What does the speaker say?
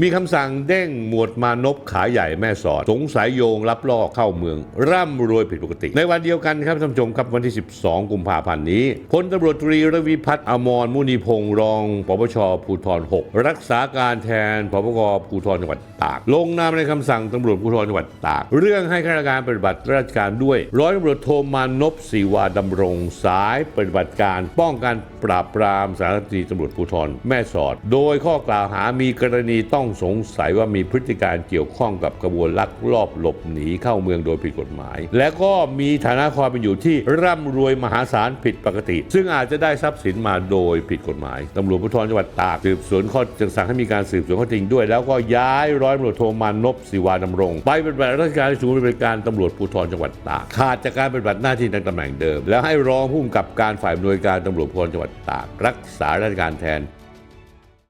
มีคำสั่งเด้งหมวดมานพขาใหญ่แม่สอด สงสัยโยงรับล่อเข้าเมือง ร่ำรวยผิดปกติ ในวันเดียวกันครับท่านผู้ชมครับวันที่ 12 กุมภาพันธ์นี้พลตำรวจตรีรวิพัฒน์อมรมุนีพงศ์รองปปชภูธร6รักษาการแทนปปกภูธรจังหวัดตาก ลงนามในคำสั่งตำรวจภูธรจังหวัดตาก เรื่องให้ข้าราชการปฏิบัติราชการด้วย ร้อยตำรวจโทมานพศรีวาดำรงสายปฏิบัติการ ป้องกันปราบปรามสารตีตำรวจภูธรแม่สอด โดยข้อกล่าวหามีกรณีต้อง้องสงสัยว่ามีพฤติการเกี่ยวข้องกับกระบวนลักลอบหลบหนีเข้าเมืองโดยผิดกฎหมาย และก็มีฐานะความเป็นอยู่ที่ร่ำรวยมหาศาลผิดปกติ ซึ่งอาจจะได้ทรัพย์สินมาโดยผิดกฎหมายตำรวจภูธรจังหวัดตากสืบสวนข้อจึงสั่งให้มีการสืบสวนข้อจริงด้วย แล้วก็ย้ายร้อยตำรวจโทมานพศิวาดำรง ไปปฏิบัติราชการในศูนย์ปฏิบัติการตำรวจภูธรจังหวัดตากขาดจากการปฏิบัติหน้าที่ในตำแหน่งเดิม แล้วให้รองผู้กำกับการฝ่ายอำนวยการตำรวจภูธรจังหวัดตากรักษาราชการแทน